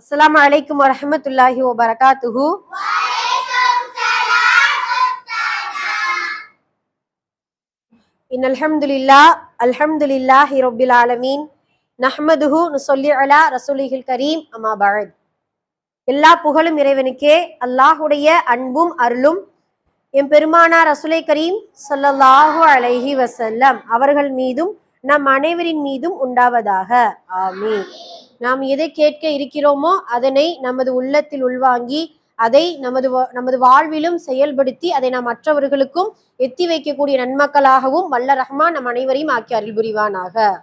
அஸ்லாம் அலைக்கும் வரமத்துல்லாஹி வபரகாத்துஹு. இன் அல்ஹம்துலில்லா அல்ஹம்துலில்லாஹி ரப்பில் ஆலமீன் நஹ்மதுஹு நுசொல்லி அலா ரசூலிஹில் கரீம் அம்மா பஅத். எல்லா புகழும் இறைவனுக்கே அல்லாஹுடைய அன்பும் அருளும். எம் பெருமானா ரசுலை கரீம் ஸல்லல்லாஹு அலைஹி வசல்லம் அவர்கள் மீதும் நம் அனைவரின் மீதும் உண்டாவதாக. ஆமீன். நாம் எதை கேட்க இருக்கிறோமோ அதனை நமது உள்ளத்தில் உள்வாங்கி அதை நமது வா- நமது வாழ்விலும் செயல்படுத்தி அதை நாம் மற்றவர்களுக்கும் எத்தி வைக்கக்கூடிய நன்மக்களாகவும் வல்ல ரஹ்மான் நம் அனைவரையும் ஆக்கி அருள் புரிவானாக.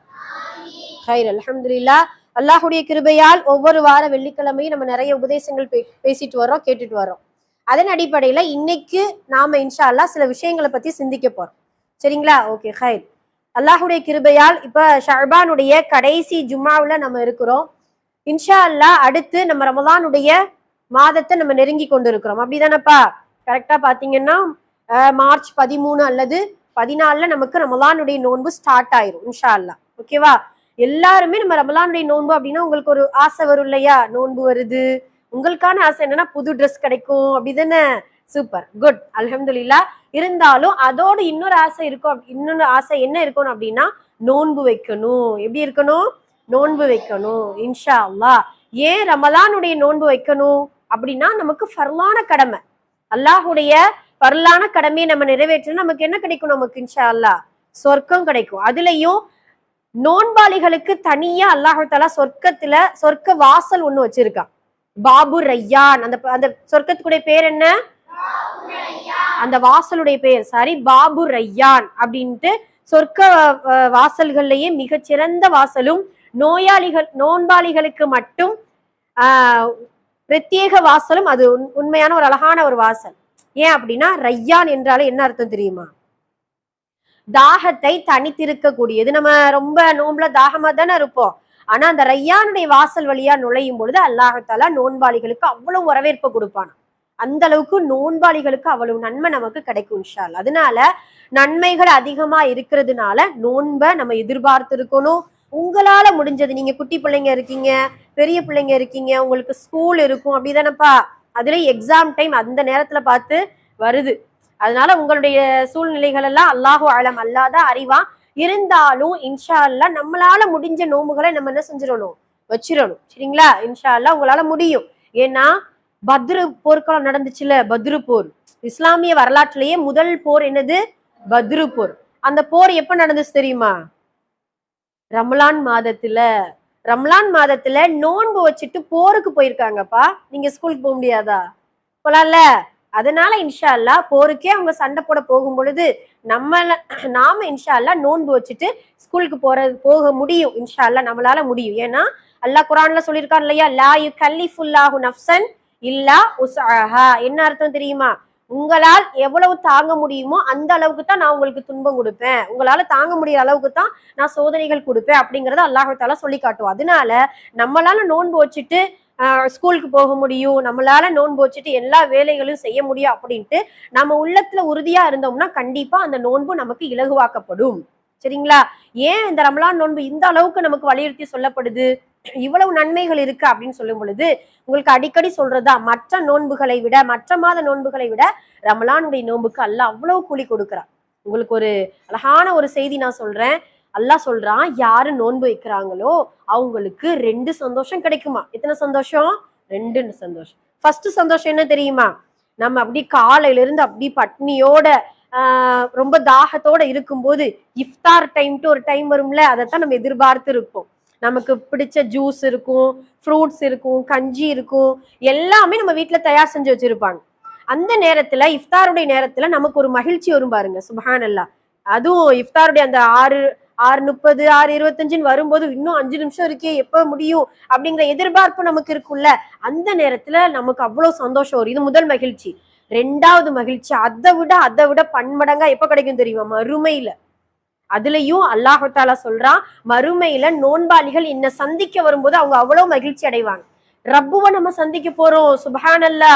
ஹைர் அலமதுல்லா அல்லாஹுடைய கிருபையால் ஒவ்வொரு வார வெள்ளிக்கிழமையும் நம்ம நிறைய உபதேசங்கள் பே- பேசிட்டு வரோம் கேட்டுட்டு வரோம் அதன் அடிப்படையில் இன்னைக்கு நாம இன்ஷா அல்லா சில விஷயங்களை பத்தி சிந்திக்க போறோம். சரிங்களா? ஓகே ஹைர். அல்லாஹுடைய கிருபையால் இப்ப ஷர்பானுடைய கடைசி ஜும்மாவில் நம்ம இருக்கிறோம். இன்ஷா அல்லாஹ் அடுத்து நம்ம ரமதானுடைய மாதத்தை நம்ம நெருங்கி கொண்டு இருக்கிறோம் அப்படிதானப்பா கரெக்டா பாத்தீங்கன்னா மார்ச் பதிமூணு அல்லது பதினாலுல நமக்கு ரமலானுடைய நோன்பு ஸ்டார்ட் ஆயிரும் இன்ஷா அல்லாஹ் ஓகேவா? எல்லாருமே நம்ம ரமலானுடைய நோன்பு அப்படின்னா உங்களுக்கு ஒரு ஆசை வரும் இல்லையா? நோன்பு வருது. உங்களுக்கான ஆசை என்னன்னா புது ட்ரெஸ் கிடைக்கும். அப்படிதானே? சூப்பர் குட் அலமதுல்லா இருந்தாலும் அதோட இன்னொரு ஆசை இருக்கும் இன்னொரு ஆசை என்ன இருக்கணும் அப்படின்னா நோன்பு வைக்கணும். எப்படி இருக்கணும்? நோன்பு வைக்கணும். இன்ஷா அல்லாஹ் ஏன் ரமலானுடைய நோன்பு வைக்கணும்? அப்படின்னா நமக்கு ஃபர்லான கடமை. அல்லாஹுடைய பரலான கடமையை நம்ம நிறைவேற்றினா நமக்கு என்ன கிடைக்கும் நமக்கு இன்ஷா அல்லாஹ் சொர்க்கம் கிடைக்கும். அதுலயும் நோன்பாளிகளுக்கு தனியா அல்லாஹாலா சொர்க்கத்துல சொர்க்க வாசல் ஒண்ணு வச்சிருக்கான். பாபு ரையான். அந்த அந்த சொர்க்கத்துக்குடைய பேர் என்ன? அந்த வாசலுடைய பெயர் சாரி பாபு ரையான் அப்படின்ட்டு சொர்க்க வாசல்கள்லயே மிகச்சிறந்த வாசலும் நோயாளிகள் நோன்பாளிகளுக்கு மட்டும் ஆஹ் பிரத்யேக வாசலும் அது உண்மையான ஒரு அழகான ஒரு வாசல். ஏன் அப்படின்னா ரையான் என்றாலே என்ன அர்த்தம் தெரியுமா? தாகத்தை தனித்திருக்கக்கூடியது நம்ம ரொம்ப நோம்புல தாகமா தானே இருப்போம். ஆனா அந்த ரையானுடைய வாசல் வழியா நுழையும் பொழுது அல்லாஹத்தாலா நோன்பாளிகளுக்கு அவ்வளவு வரவேற்பு கொடுப்பான் அந்த அளவுக்கு நோன்பாளிகளுக்கு அவ்வளவு நன்மை நமக்கு கிடைக்கும் இன்ஷால் அதனால நன்மைகள் அதிகமா இருக்கிறதுனால நோன்பை நம்ம எதிர்பார்த்து இருக்கணும் உங்களால முடிஞ்சது. நீங்க குட்டி பிள்ளைங்க இருக்கீங்க பெரிய பிள்ளைங்க இருக்கீங்க உங்களுக்கு ஸ்கூல் இருக்கும் அப்படிதானப்பா? அதுல எக்ஸாம் டைம் அந்த நேரத்துல பார்த்து வருது. அதனால உங்களுடைய சூழ்நிலைகள் எல்லாம் அல்லாஹு ஆழம் அல்லாத அறிவா இருந்தாலும் இன்ஷா அல்லாஹ் நம்மளால முடிஞ்ச நோம்புகளை நம்ம என்ன செஞ்சிடணும்? வச்சிடணும். சரிங்களா? இன்ஷா அல்லாஹ் உங்களால முடியும். ஏன்னா பத்ரு போர்க்களம் நடந்துச்சுல பத்ரு போர். இஸ்லாமிய வரலாற்றிலேயே முதல் போர் என்னது? பத்ரு போர். அந்த போர் எப்ப நடந்துச்சு தெரியுமா? ரமலான் மாதத்துல. ரம்லான் மாதத்துல நோன்பு வச்சுட்டு போருக்கு போயிருக்காங்கப்பா. நீங்க ஸ்கூலுக்கு போக முடியாதா? போலாம்ல. அதனால இன்ஷா அல்லா போருக்கே அவங்க சண்டை போட போகும் பொழுது நம்ம நாம இன்ஷா அல்லா நோன்பு வச்சுட்டு ஸ்கூலுக்கு போறது போக முடியும். இன்ஷா அல்லா நம்மளால முடியும். ஏன்னா அல்லாஹ் குரான்ல சொல்லியிருக்கான் இல்லையா? லா யு கல்லிஃபுல்லாஹு நஃப்சன் இல்லா உஸ்ஆஹா என்ன அர்த்தம் தெரியுமா? உங்களால் எவ்வளவு தாங்க முடியுமோ அந்த அளவுக்கு தான் நான் உங்களுக்கு துன்பம் கொடுப்பேன். உங்களால தாங்க முடியற அளவுக்கு தான் நான் சோதனைகள் கொடுப்பேன் அப்படிங்கறத அல்லாஹால சொல்லி காட்டுவோம் அதனால நம்மளால நோன்பு வச்சுட்டு ஸ்கூலுக்கு போக முடியும். நம்மளால நோன்பு வச்சுட்டு எல்லா வேலைகளையும் செய்ய முடியும் அப்படின்ட்டு நம்ம உள்ளத்துல உறுதியா இருந்தோம்னா கண்டிப்பா அந்த நோன்பு நமக்கு இலகுவாக்கப்படும். சரிங்களா? ஏன் இந்த ரமலான் நோன்பு இந்த அளவுக்கு நமக்கு வலியுறுத்தி சொல்லப்படுது? இவ்வளவு நன்மைகள் இருக்கு அப்படின்னு சொல்லும் பொழுது உங்களுக்கு அடிக்கடி சொல்றதா மற்ற நோன்புகளை விட மற்ற மாத நோன்புகளை விட ரமலானுடைய நோன்புக்கு அல்லாஹ் அவ்வளவு கூலி கொடுக்குறான். உங்களுக்கு ஒரு அழகான ஒரு செய்தி நான் சொல்றேன். அல்லாஹ் சொல்றான் யாரு நோன்பு வைக்கிறாங்களோ அவங்களுக்கு ரெண்டு சந்தோஷம் கிடைக்குமா? எத்தனை சந்தோஷம்? ரெண்டு சந்தோஷம். ஃபர்ஸ்ட் சந்தோஷம் என்ன தெரியுமா? நம்ம அப்படி காலையில இருந்து அப்படி பட்னியோட ரொம்ப தாகத்தோட இருக்கும்போது இஃப்தார் டைம்ட்டு ஒரு டைம் வரும்ல அதைத்தான் நம்ம எதிர்பார்த்து இருப்போம் நமக்கு பிடிச்ச ஜூஸ் இருக்கும் ஃப்ரூட்ஸ் இருக்கும் கஞ்சி இருக்கும் எல்லாமே நம்ம வீட்டில் தயார் செஞ்சு வச்சிருப்பாங்க. அந்த நேரத்துல இஃப்தாருடைய நேரத்துல நமக்கு ஒரு மகிழ்ச்சி வரும் பாருங்க சுபஹானல்லா. அதுவும் இஃப்தாருடைய அந்த ஆறு ஆறு முப்பது ஆறு இருபத்தஞ்சுன்னு வரும்போது இன்னும் அஞ்சு நிமிஷம் இருக்கே எப்போ முடியும்? அப்படிங்கிற எதிர்பார்ப்பு நமக்கு இருக்குல்ல அந்த நேரத்துல நமக்கு அவ்வளோ சந்தோஷம் வரும். இது முதல் மகிழ்ச்சி. ரெண்டாவது மகிழ்ச்சி. அதை விட அதை விட பன்மடங்கா எப்போ கிடைக்கும் தெரியுமா? மறுமையில. அதுலயும் அல்லாஹு சொல்றான் மறுமையில நோன்பாளிகள் என்ன சந்திக்க வரும்போது அவங்க அவ்வளவு மகிழ்ச்சி அடைவாங்க. ரப்புவை நம்ம சந்திக்க போறோம் சுபஹானல்லா.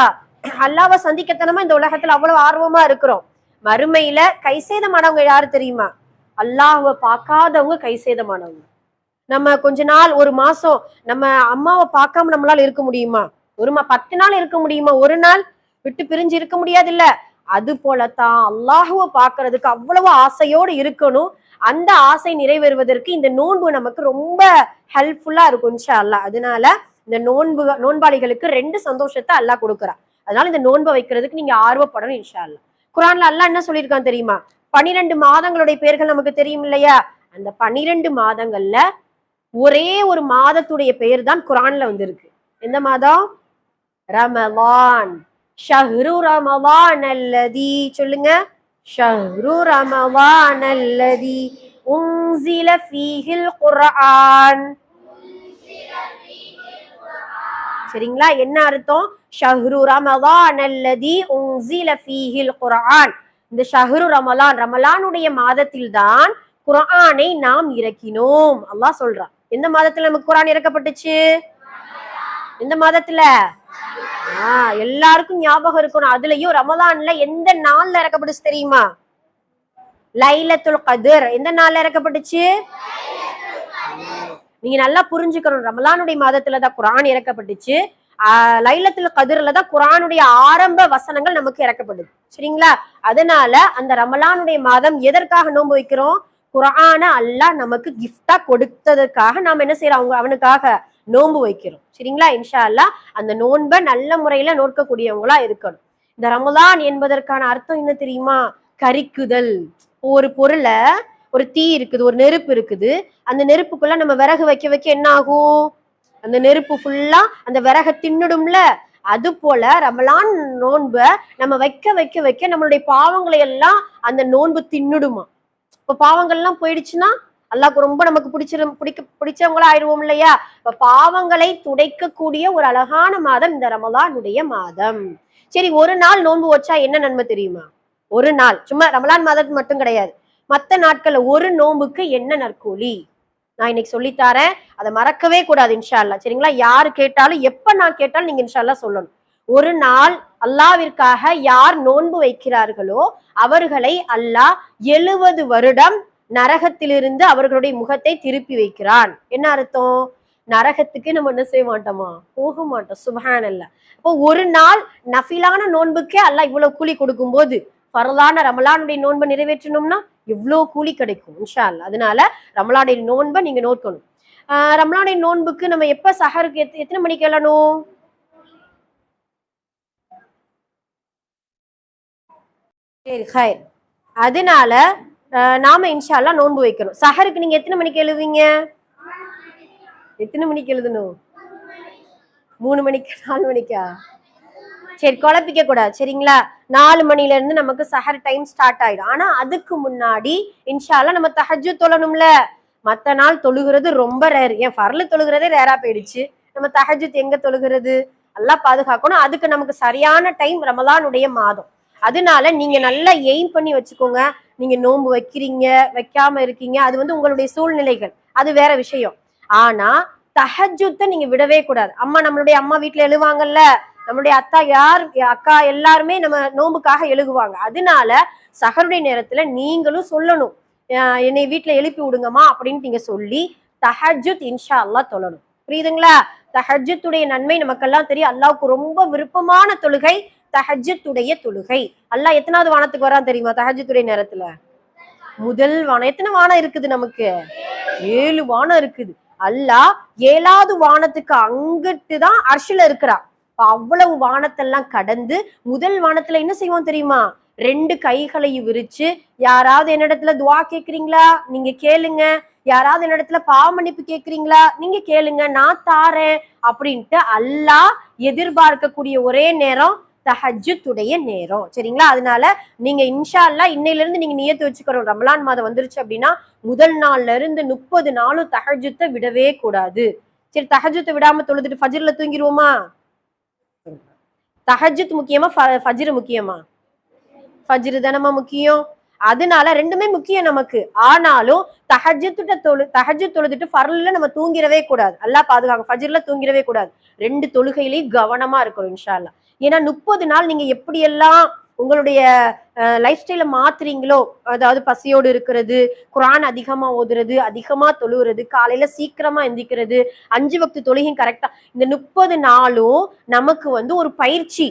அல்லாவை சந்திக்கத்தனமா இந்த உலகத்துல அவ்வளவு ஆர்வமா இருக்கிறோம். மறுமையில கைசேதமானவங்க யாரு தெரியுமா? அல்லாஹை பார்க்காதவங்க கைசேதமானவங்க நம்ம கொஞ்ச நாள் ஒரு மாசம் நம்ம அம்மாவை பார்க்காம நம்மளால இருக்க முடியுமா? ஒரு மா பத்து நாள் இருக்க முடியுமா? ஒரு நாள் விட்டு பிரிஞ்சு இருக்க முடியாது இல்ல அது போலத்தான் அல்லாஹுவ பாக்குறதுக்கு அவ்வளவு ஆசையோடு இருக்கணும். அந்த ஆசை நிறைவேறுவதற்கு இந்த நோன்பு நமக்கு ரொம்ப ஹெல்ப்ஃபுல்லா இருக்கும் இன்ஷா அல்லாஹ் அதனால இந்த நோன்பு நோன்பாளிகளுக்கு ரெண்டு சந்தோஷத்தை அல்லா கொடுக்குறான் அதனால இந்த நோன்பை வைக்கிறதுக்கு நீங்க ஆர்வப்படணும் இன்ஷா குரான்ல அல்லாஹ் என்ன சொல்லியிருக்கான் தெரியுமா? பனிரெண்டு மாதங்களுடைய பெயர்கள் நமக்கு தெரியும் இல்லையா? அந்த பனிரெண்டு மாதங்கள்ல ஒரே ஒரு மாதத்துடைய பெயர் தான் குரான்ல வந்திருக்கு. எந்த மாதம்? ரமவான் ஷஹ்ரு ரமவான் அல்லதி. சொல்லுங்க. ஷஹ்ரு رمضان الذي أنزل ஃபீஹில் القرآن சரிங்களா? என்ன அர்த்தம்? ஷஹ்ரு ரமலான் அல்லதி உன்சில ஃபீஹில் குர்ஆன். இந்த ஷஹ்ரு ரமலான் ரமலானுடைய மாதத்தில் தான் குர்ஆனை நாம் இறக்கினோம். அல்லாஹ் சொல்றான். எந்த மாதத்துல நமக்கு குர்ஆன் இறக்கப்பட்டுச்சு? எந்த மாதத்துல? ஆஹ் எல்லாருக்கும் ஞாபகம் இருக்கணும். அதுலயும் ரமலான்ல எந்த நாள்ல இறக்கப்பட்டுச்சு தெரியுமா? லைலத்துல் கதிர். எந்த நாள்ல இறக்கப்பட்டுச்சு? நீங்க நல்லா புரிஞ்சுக்கணும். ரமலானுடைய மாதத்துல தான் குரான் இறக்கப்பட்டுச்சு. ஆஹ் லைலத்துல் கதிர்ல தான் குரானுடைய ஆரம்ப வசனங்கள் நமக்கு இறக்கப்படுது சரிங்களா? அதனால அந்த ரமலானுடைய மாதம் எதற்காக நோன்பு வைக்கிறோம்? குரான அல்லாஹ் நமக்கு கிஃப்டா கொடுத்ததற்காக நாம் என்ன செய்யறோம் அவங்க அவனுக்காக நோன்பு வைக்கிறோம். சரிங்களா? இன்ஷா அல்லா அந்த நோன்பை நல்ல முறையில நோக்கக்கூடியவங்களா இருக்கணும். இந்த ரமலான் என்பதற்கான அர்த்தம் என்ன தெரியுமா? கரிக்குதல். ஒரு பொருளை ஒரு தீ இருக்குது ஒரு நெருப்பு இருக்குது. அந்த நெருப்புக்குள்ள நம்ம விறகு வைக்க வைக்க என்ன ஆகும்? அந்த நெருப்பு ஃபுல்லா அந்த விறக தின்னுடும்ல? அது போல ரமலான் நோன்பை நம்ம வைக்க வைக்க வைக்க நம்மளுடைய பாவங்களை எல்லாம் அந்த நோன்பு தின்னுடுமா? இப்ப பாவங்கள்லாம் போயிடுச்சுன்னா அல்லாஹ் ரொம்ப நமக்கு பிடிச்சிரு பிடிக்க பிடிச்சவங்களா ஆயிடுவோம் இல்லையா? இப்ப பாவங்களை துடைக்கக்கூடிய ஒரு அழகான மாதம் இந்த ரமலானுடைய மாதம். சரி ஒரு நாள் நோன்பு வச்சா என்ன நன்மை தெரியுமா? ஒரு நாள். சும்மா ரமலான் மாதத்துக்கு மட்டும் கிடையாது. மற்ற நாட்கள்ல ஒரு நோன்புக்கு என்ன நற்கூலி? நான் இன்னைக்கு சொல்லித்தாரேன். அதை மறக்கவே கூடாது இன்ஷால்லா சரிங்களா? யாரு கேட்டாலும் எப்ப நான் கேட்டாலும் நீங்க இன்ஷால்லா சொல்லணும். ஒரு நாள் அல்லாவிற்காக யார் நோன்பு வைக்கிறார்களோ அவர்களை அல்லாஹ் எழுவது வருடம் நரகத்திலிருந்து அவர்களுடைய முகத்தை திருப்பி வைக்கிறான். என்ன அர்த்தம்? நரகத்துக்கு நம்ம என்ன செய்ய மாட்டோமா? போக மாட்டோம். சுபஹான் அல்ல அப்போ ஒரு நாள் நஃபிலான நோன்புக்கே அல்ல இவ்வளவு கூலி கொடுக்கும் போது பரலான ரமலானுடைய நோன்பை நிறைவேற்றணும்னா எவ்வளோ கூலி கிடைக்கும் இன்ஷா அல்ல அதனால ரமலானுடைய நோன்பை நீங்க நோக்கணும். ஆஹ் ரமலானுடைய நோன்புக்கு நம்ம எப்ப சஹருக்கு எத்தனை மணிக்கு எழணும்? சரி ஹைர். அதனால நாம இன்ஷால்லா நோன்பு வைக்கணும். சஹருக்கு நீங்க எத்தனை மணிக்கு எழுவீங்க எத்தனை மணிக்கு எழுதணும்? மூணு மணிக்கு நாலு மணிக்கா? சரி குழப்பிக்க கூடாது சரிங்களா? நாலு மணில இருந்து நமக்கு சஹர் டைம் ஸ்டார்ட் ஆயிடும். ஆனா அதுக்கு முன்னாடி இன்ஷால்லா நம்ம தஹஜு தொழணும்ல. மத்த நாள் தொழுகிறது ரொம்ப ரேர் ஏன் ஃபர்லு தொழுகிறதே ரேரா போயிடுச்சு. நம்ம தஹஜுத் எங்க தொழுகிறது? எல்லாம் பாதுகாக்கணும். அதுக்கு நமக்கு சரியான டைம் ரமலானுடைய மாதம். அதனால நீங்க நல்லா எய்ம் பண்ணி வச்சுக்கோங்க. நீங்க நோன்பு வைக்கிறீங்க வைக்காம இருக்கீங்க. அது வந்து உங்களுடைய சூழ்நிலைகள். அது வேற விஷயம். ஆனா தஹஜுத்தை நீங்க விடவே கூடாது. அம்மா நம்மளுடைய அம்மா வீட்டுல எழுவாங்கல்ல. நம்மளுடைய அத்தா யார் அக்கா எல்லாருமே நம்ம நோன்புக்காக எழுகுவாங்க. அதனால சகருடைய நேரத்துல நீங்களும் சொல்லணும். என்னை வீட்டுல எழுப்பி விடுங்கம்மா அப்படின்னு நீங்க சொல்லி தஹஜுத் இன்ஷா அல்லாஹ் தொழணும். புரியுதுங்களா? தஹஜுத்துடைய நன்மை நமக்கெல்லாம் தெரியும். அல்லாவுக்கு ரொம்ப விருப்பமான தொழுகை தஹஜத்துடைய தொழுகை. அல்லாஹ் எத்தனாவது வானத்துக்கு வரான் தெரியுமா தஹஜத்துடைய நேரத்துல? முதல் வானம். எத்தனை வானம் இருக்குது நமக்கு? ஏழு வானம் இருக்குது. அல்லாஹ் ஏழாவது வானத்துக்கு அங்கிட்டு தான் அர்ஷில இருக்கிறா அவ்வளவு வானத்தெல்லாம் கடந்து முதல் வானத்துல என்ன செய்வோம் தெரியுமா? ரெண்டு கைகளையும் விரிச்சு யாராவது என்னிடத்துல துவா கேக்குறீங்களா? நீங்க கேளுங்க. யாராவது என்னிடத்துல பாவ மன்னிப்பு கேக்குறீங்களா? நீங்க கேளுங்க. நான் தாரேன். அப்படின்ட்டு அல்லாஹ் எதிர்பார்க்கக்கூடிய ஒரே நேரம் தஹஜுத்துடைய நேரம். சரிங்களா? அதனால நீங்க இன்ஷா அல்லாஹ் இன்னையில இருந்து நீங்க நியத்து வச்சுக்கிறோம் ரமலான் மாதம் வந்துருச்சு அப்படின்னா முதல் நாள்ல இருந்து முப்பது நாளும் தஹஜுத்தை விடவே கூடாது. சரி தஹஜுத்தை விடாம தொழுதுட்டு ஃபஜ்ர்ல தூங்கிடுவோமா தஹஜுத் முக்கியமா ஃப- முக்கியமா? ஃபஜ்ரு தானமா முக்கியம். அதனால ரெண்டுமே முக்கியம் நமக்கு. ஆனாலும் தஹஜத்துட்ட தொழு தஹஜு தொழுதுட்டு ஃபர்ல நம்ம தூங்கிடவே கூடாது. அல்லா பாதுகாக்க ஃபஜ்ர்ல தூங்கிடவே கூடாது. ரெண்டு தொழுகையிலையும் கவனமா இருக்கணும் இன்ஷா ஏன்னா முப்பது நாள் நீங்க எப்படியெல்லாம் உங்களுடைய லைஃப் ஸ்டைல மாத்துறீங்களோ அதாவது பசியோடு இருக்கிறது குரான் அதிகமா ஓதுறது அதிகமா தொழுகிறது காலையில சீக்கிரமா எந்திக்கிறது அஞ்சு வக்து தொழுகையும் கரெக்டா இந்த முப்பது நாளும் நமக்கு வந்து ஒரு பயிற்சி.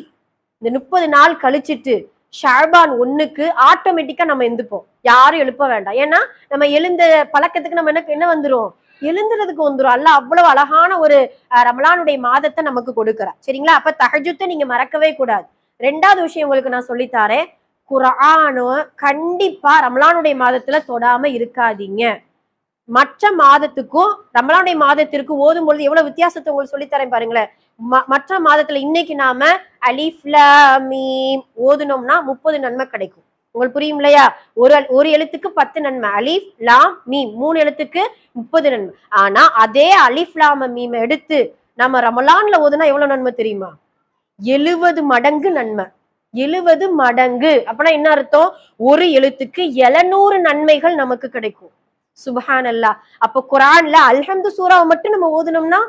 இந்த முப்பது நாள் கழிச்சிட்டு ஷாபான் ஒண்ணுக்கு ஆட்டோமேட்டிக்கா நம்ம எந்திப்போம். யாரும் எழுப்ப வேண்டாம். ஏன்னா நம்ம எழுந்த பழக்கத்துக்கு நம்ம என்ன என்ன வந்துரும்? எழுந்துறதுக்கு வந்துடும் அல்ல அவ்வளவு அழகான ஒரு ரமலானுடைய மாதத்தை நமக்கு கொடுக்குறா. சரிங்களா? அப்ப தகஜத்தை நீங்க மறக்கவே கூடாது. ரெண்டாவது விஷயம் உங்களுக்கு நான் சொல்லித்தாரேன் குரானும் கண்டிப்பா ரமலானுடைய மாதத்துல தொடாம இருக்காதீங்க. மற்ற மாதத்துக்கும் ரமலானுடைய மாதத்திற்கு ஓதும் பொழுது எவ்வளவு வித்தியாசத்தை உங்களுக்கு சொல்லித்தரேன் பாருங்களேன். ம- மற்ற மாதத்துல இன்னைக்கு நாம அலிஃப் மீம் ஓதுனோம்னா முப்பது நன்மை கிடைக்கும். உங்களுக்கு புரியும் இல்லையா? ஒரு ஒரு எழுத்துக்கு பத்து நன்மை. அலிஃப் லாம் மீம். மூணு எழுத்துக்கு முப்பது நன்மை. ஆனா அதே அலிஃப் லாம மீம் எடுத்து நம்ம ரமலான்ல ஓதுனா எவ்வளவு நன்மை தெரியுமா? எழுவது மடங்கு நன்மை. எழுவது மடங்கு. அப்படின்னா என்ன அர்த்தம்? ஒரு எழுத்துக்கு எழுநூறு நன்மைகள் நமக்கு கிடைக்கும். சுபஹான் அல்லா அப்ப குரான்ல அல்ஹம்து சூறாவை மட்டும் நம்ம ஓதுனோம்னா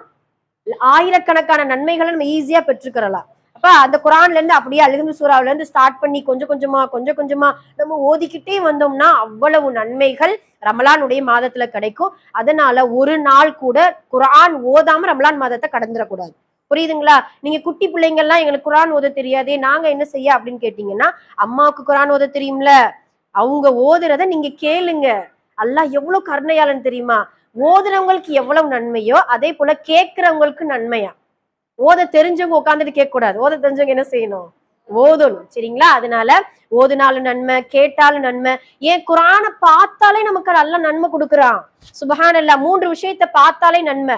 ஆயிரக்கணக்கான நன்மைகளை நம்ம ஈஸியா பெற்றுக்கிறலாம். அப்ப அந்த குரான்ல இருந்து அப்படியே அல்ஹம்து சூறாவில இருந்து ஸ்டார்ட் பண்ணி கொஞ்சம் கொஞ்சமா கொஞ்சம் கொஞ்சமா நம்ம ஓதிக்கிட்டே வந்தோம்னா அவ்வளவு நன்மைகள் ரமலானுடைய மாதத்துல கிடைக்கும். அதனால ஒரு நாள் கூட குரான் ஓதாம ரமலான் மாதத்தை கடந்துடக்கூடாது புரியுதுங்களா? நீங்க குட்டி பிள்ளைங்க எல்லாம் எங்களுக்கு குரான் ஓத தெரியாதே நாங்க என்ன செய்ய அப்படின்னு கேட்டீங்கன்னா அம்மாவுக்கு குரான் ஓத தெரியும்ல? அவங்க ஓதுறத நீங்க கேளுங்க. அல்லாஹ் எவ்வளவு கருணையாளன் தெரியுமா? ஓதுறவங்களுக்கு எவ்வளவு நன்மையோ அதே போல கேட்கிறவங்களுக்கு நன்மையா? ஓத தெரிஞ்சவங்க உட்காந்துட்டு கேட்க கூடாது ஓத தெரிஞ்சவங்க என்ன செய்யணும்? ஓதணும். சரிங்களா? அதனால ஓதுனாலும் நன்மை கேட்டாலும் நன்மை. ஏன் குரானை பார்த்தாலே நமக்கு நல்ல நன்மை கொடுக்குறான். சுபஹானல்லா மூன்று விஷயத்த பார்த்தாலே நன்மை.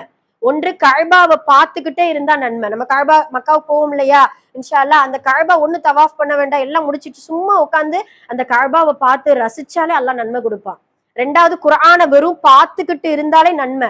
ஒன்று கழ்பாவை பார்த்துக்கிட்டே இருந்தா நன்மை. நம்ம கழ்பா மக்காவுக்கு போவோம் இல்லையா? இன்ஷா அல்லாஹ் அந்த கழ்பா ஒண்ணு தவாஃப் பண்ண வேண்டாம். எல்லாம் முடிச்சிட்டு சும்மா உட்காந்து அந்த கழ்பாவை பார்த்து ரசிச்சாலே எல்லாம் நன்மை கொடுப்பான். ரெண்டாவது குரானை வெறும் பார்த்துக்கிட்டு இருந்தாலே நன்மை.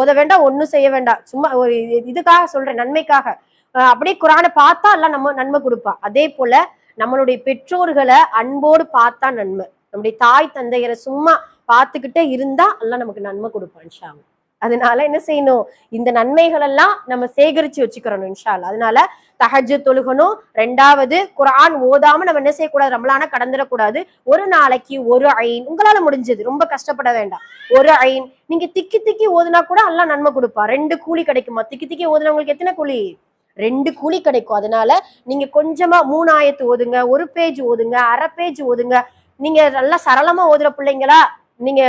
ஓத வேண்டாம் ஒண்ணும் செய்ய வேண்டாம். சும்மா ஒரு இதுக்காக சொல்றேன் நன்மைக்காக. அஹ் அப்படியே குரானை பார்த்தா எல்லாம் நம்ம நன்மை கொடுப்பான் அதே போல நம்மளுடைய பெற்றோர்களை அன்போடு பார்த்தா நன்மை. நம்முடைய தாய் தந்தையரை சும்மா பார்த்துக்கிட்டே இருந்தா எல்லாம் நமக்கு நன்மை கொடுப்பான் ஷாமி அதனால என்ன செய்யணும்? இந்த நன்மைகள் எல்லாம் நம்ம சேகரிச்சு வச்சுக்கிறணும் இன்ஷால் அதனால தஹஜ்ஜு தொழுகணும் ரெண்டாவது குரான் ஓதாம நம்ம என்ன செய்யக்கூடாது? ரமலான கடந்துடக்கூடாது. ஒரு நாளைக்கு ஒரு ஐன் உங்களால முடிஞ்சது. ரொம்ப கஷ்டப்பட வேண்டாம். ஒரு ஐன் நீங்க திக்கி திக்கி ஓதுனா கூட எல்லாம் நன்மை கொடுப்பா. ரெண்டு கூலி கிடைக்குமா? திக்கி திக்கி ஓதுனவங்களுக்கு எத்தனை கூலி? ரெண்டு கூலி கிடைக்கும். அதனால நீங்க கொஞ்சமா மூணாயத்து ஓதுங்க ஒரு பேஜ் ஓதுங்க அரை பேஜ் ஓதுங்க. நீங்க நல்லா சரளமா ஓதுற பிள்ளைங்களா நீங்க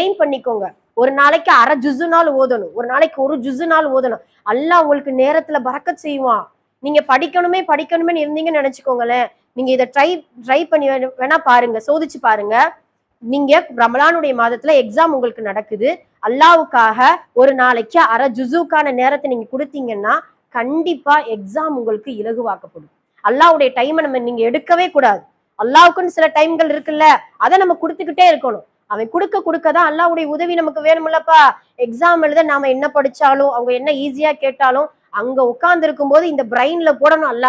எய்ம் பண்ணிக்கோங்க. ஒரு நாளைக்கு அரை ஜுசு நாள் ஓதணும். ஒரு நாளைக்கு ஒரு ஜுசு நாள் ஓதணும். அல்லாஹ் உங்களுக்கு நேரத்துல பறக்க செய்வான். நீங்க படிக்கணுமே படிக்கணுமே இருந்தீங்கன்னு நினைச்சுக்கோங்களேன். நீங்க இதை ட்ரை ட்ரை பண்ணி வேணா பாருங்க சோதிச்சு பாருங்க. நீங்க ரமலானுடைய மாதத்துல எக்ஸாம் உங்களுக்கு நடக்குது. அல்லாவுக்காக ஒரு நாளைக்கு அரை ஜுசுக்கான நேரத்தை நீங்க கொடுத்தீங்கன்னா கண்டிப்பா எக்ஸாம் உங்களுக்கு இலகுவாக்கப்படும். அல்லாவுடைய டைமை நம்ம நீங்க எடுக்கவே கூடாது. அல்லாவுக்குன்னு சில டைம்கள் இருக்குல்ல அதை நம்ம கொடுத்துக்கிட்டே இருக்கணும். அவன் கொடுக்க கொடுக்க தான் அல்லாவுடைய உதவி நமக்கு வேணுமில்லப்பா. எக்ஸாம் எழுத நாம என்ன படிச்சாலும் அவங்க என்ன ஈஸியா கேட்டாலும் அங்க உட்கார்ந்து இருக்கும்போது இந்த பிரெயின்ல போடணும் அல்ல.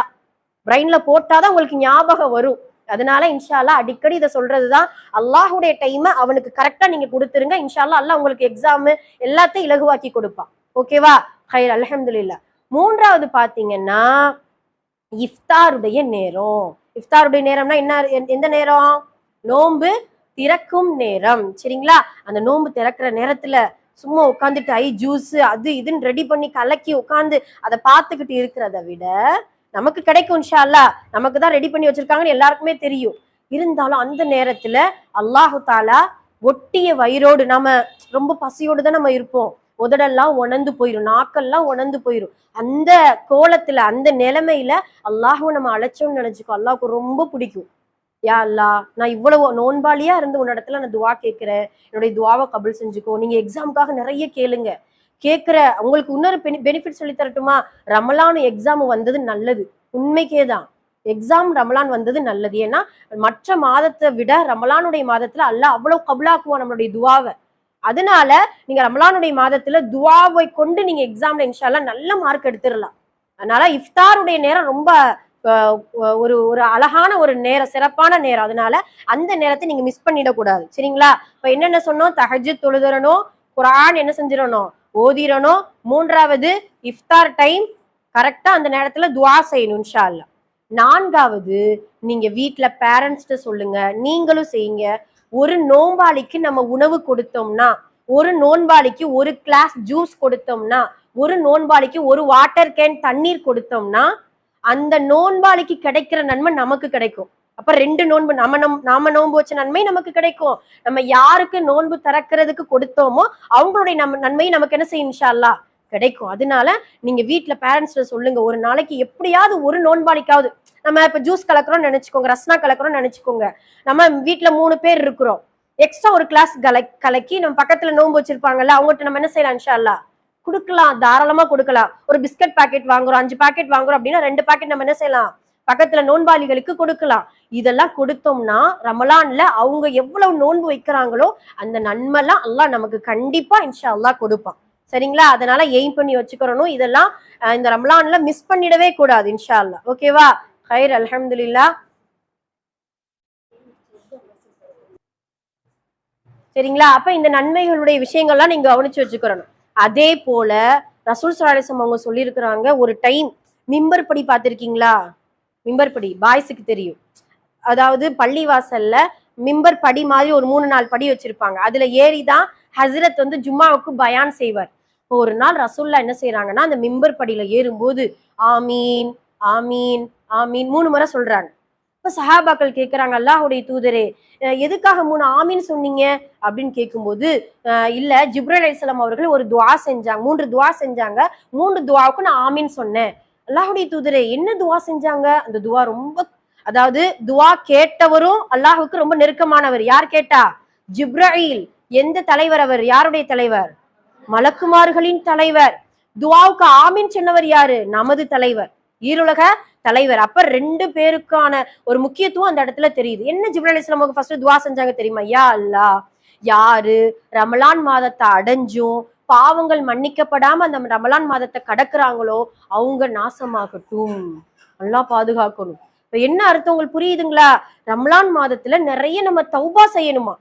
பிரெயின்ல போட்டாதான் உங்களுக்கு ஞாபகம் வரும். அதனால இன்ஷால்லா அடிக்கடி இதை சொல்றதுதான் அல்லாஹுடைய டைமை அவனுக்கு கரெக்டா நீங்க கொடுத்துருங்க. இன்ஷால்லா அல்லாஹ் உங்களுக்கு எக்ஸாம் எல்லாத்தையும் இலகுவாக்கி கொடுப்பான். ஓகேவா ஹைர் அல்ஹம்துலில்லாஹ். மூன்றாவது பாத்தீங்கன்னா இஃப்தாருடைய நேரம். இஃப்தாருடைய நேரம்னா என்ன எந்த நேரம்? நோன்பு திறக்கும் நேரம். சரிங்களா? அந்த நோன்பு திறக்கிற நேரத்துல சும்மா உட்காந்துட்டு ஐ ஜூஸ் அது இதுன்னு ரெடி பண்ணி கலக்கி உட்காந்து அதை பார்த்துக்கிட்டு இருக்கிறத விட நமக்கு கிடைக்கும் இன்ஷா அல்லாஹ் நமக்கு தான் ரெடி பண்ணி வச்சிருக்காங்கன்னு எல்லாருக்குமே தெரியும். இருந்தாலும் அந்த நேரத்துல அல்லாஹு தாலா ஒட்டிய வயிறோடு நம்ம ரொம்ப பசியோடு தான் நம்ம இருப்போம். உதடெல்லாம் உணர்ந்து போயிடும் நாக்கெல்லாம் உணர்ந்து போயிடும் அந்த கோலத்துல அந்த நிலைமையில அல்லாஹுவை நம்ம அழைச்சோம்னு நினைச்சுக்கோ அல்லாஹுக்கு ரொம்ப பிடிக்கும். யா அல்லா நான் இவ்வளவு நோன்பாளியா இருந்து உன்னிடத்துல நான் துவா கேட்கிறேன். என்னுடைய துவாவை கபல் செஞ்சுக்கோ. நீங்க எக்ஸாமுக்காக நிறைய கேளுங்க. கேட்கிற உங்களுக்கு இன்னொரு பெனிஃபிட் சொல்லி தரட்டுமா? ரமலான் எக்ஸாம் வந்தது நல்லது. உண்மைக்கே தான். எக்ஸாம் ரமலான் வந்தது நல்லது. ஏன்னா மற்ற மாதத்தை விட ரமலானுடைய மாதத்துல அல்லாஹ் அவ்வளவு கபுலாக்குவான் நம்மளுடைய துவாவை. அதனால நீங்க ரமலானுடைய மாதத்துல துவாவை கொண்டு நீங்க எக்ஸாம்ல இன்ஷால்லா நல்ல மார்க் எடுத்துடலாம். அதனால இஃப்தாருடைய நேரம் ரொம்ப ஒரு ஒரு அழகான ஒரு நேரம் சிறப்பான நேரம். அதனால அந்த நேரத்தை நீங்க மிஸ் பண்ணிடக்கூடாது. சரிங்களா? இப்ப என்னென்ன சொன்னோம்? தஹஜ் தொழுதுறணும் குரான் என்ன செஞ்சிடணும்? ஓதிரணும் மூன்றாவது இஃப்தார் டைம் கரெக்டா அந்த நேரத்துல துவா செய்யணும் இன்ஷா அல்லாஹ் நான்காவது நீங்க வீட்டுல பேரண்ட்ஸ்கிட்ட சொல்லுங்க. நீங்களும் செய்யுங்க. ஒரு நோம்பாளிக்கு நம்ம உணவு கொடுத்தோம்னா ஒரு நோன்பாளிக்கு ஒரு கிளாஸ் ஜூஸ் கொடுத்தோம்னா ஒரு நோன்பாளிக்கு ஒரு வாட்டர் கேன் தண்ணீர் கொடுத்தோம்னா அந்த நோன்பாளிக்கு கிடைக்கிற நன்மை நமக்கு கிடைக்கும். அப்ப ரெண்டு நோன்பு நம்ம நம் நாம நோன்பு வச்ச நன்மை நமக்கு கிடைக்கும். நம்ம யாருக்கு நோன்பு திறக்கிறதுக்கு கொடுத்தோமோ அவங்களுடைய நம்ம நன்மை நமக்கு என்ன செய்யும் இன்ஷால்லா கிடைக்கும். அதனால நீங்க வீட்டுல பேரண்ட்ஸ்ல சொல்லுங்க. ஒரு நாளைக்கு எப்படியாவது ஒரு நோன்பாளிக்காவது நம்ம இப்ப ஜூஸ் கலக்குறோம்னு நினைச்சுக்கோங்க ரஸ்னா கலக்குறோம்னு நினைச்சுக்கோங்க. நம்ம வீட்டுல மூணு பேர் இருக்கிறோம். எக்ஸ்ட்ரா ஒரு கிளாஸ் கலை கலக்கி நம்ம பக்கத்துல நோன்பு வச்சிருப்பாங்கல்ல அவங்ககிட்ட நம்ம என்ன செய்யலாம் இன்ஷால்லா கொடுக்கலாம் தாராளமா கொடுக்கலாம். ஒரு பிஸ்கட் பாக்கெட் வாங்குறோம் அஞ்சு பாக்கெட் வாங்குறோம் அப்படின்னா ரெண்டு பாக்கெட் நம்ம என்ன செய்யலாம்? பக்கத்துல நோன்பாளிகளுக்கு கொடுக்கலாம். இதெல்லாம் கொடுத்தோம்னா ரமலான்ல அவங்க எவ்வளவு நோன்பு வைக்கிறாங்களோ அந்த நன்மைலாம் எல்லாம் நமக்கு கண்டிப்பா இன்ஷா அல்லா கொடுப்பான். சரிங்களா? அதனால எய்ம் பண்ணி வச்சுக்கிறணும். இதெல்லாம் இந்த ரமலான்ல மிஸ் பண்ணிடவே கூடாது இன்ஷா அல்லா ஓகேவா ஹைர் அல்ஹம்துலில்லாஹ் சரிங்களா? அப்ப இந்த நன்மைகளுடைய விஷயங்கள்லாம் நீங்க கவனிச்சு வச்சுக்கிறணும். அதே போல ரசூல் சலாலிசம் அவங்க சொல்லியிருக்கிறாங்க ஒரு டைம் மிம்பர் படி மிம்பர்படி மிம்பர் படி பாய்ஸுக்கு தெரியும். அதாவது பள்ளி வாசல்ல மிம்பர் படி மாதிரி ஒரு மூணு நாலு படி வச்சிருப்பாங்க. அதுல ஏறி தான் ஹசரத் வந்து ஜும்மாவுக்கு பயான் செய்வார். இப்போ ஒரு நாள் ரசூல்லா என்ன செய்யறாங்கன்னா அந்த மிம்பர் படியில ஏறும்போது ஆமீன் ஆமீன் ஆமீன் மூணு முறை சொல்றாங்க. இப்ப சஹாபாக்கள் கேக்குறாங்க அல்லாஹுடைய தூதரே எதுக்காக மூணு ஆமீன் சொன்னீங்க? அப்படின்னு கேட்கும்போது இல்ல ஜிப்ரல் அலிஸ்லாம் அவர்கள் ஒரு துவா செஞ்சாங்க மூன்று துவா செஞ்சாங்க மூன்று துவாவுக்கு நான் ஆமீன் சொன்னேன். அல்லாஹுடைய தூதரே என்ன துவா செஞ்சாங்க? அந்த துவா ரொம்ப அதாவது துவா கேட்டவரும் அல்லாஹுக்கு ரொம்ப நெருக்கமானவர். யார் கேட்டா? ஜிப்ராயில் எந்த தலைவர் அவர்? யாருடைய தலைவர்? மலக்குமார்களின் தலைவர். துவாவுக்கு ஆமீன் சொன்னவர் யாரு? நமது தலைவர். ஈருலக தலைவர். அப்ப ரெண்டு பேருக்கான ஒரு முக்கியத்துவம் அந்த இடத்துல தெரியுது. என்ன ஜிப்ரல் அலிஸ்லாமுக்கு ஃபர்ஸ்ட் துவா செஞ்சாங்க தெரியுமா? யா அல்லா யாரு? ரமலான் மாதத்தை அடைஞ்சும் பாவங்கள் மன்னிக்கப்படாம அந்த ரமலான் மாதத்தை கடக்குறாங்களோ அவங்க நாசமாகட்டும். நல்லா பாதுகாக்கணும். இப்ப என்ன அர்த்தம் உங்களுக்கு புரியுதுங்களா? ரமலான் மாதத்துல நிறைய நம்ம தௌபா செய்யணுமா?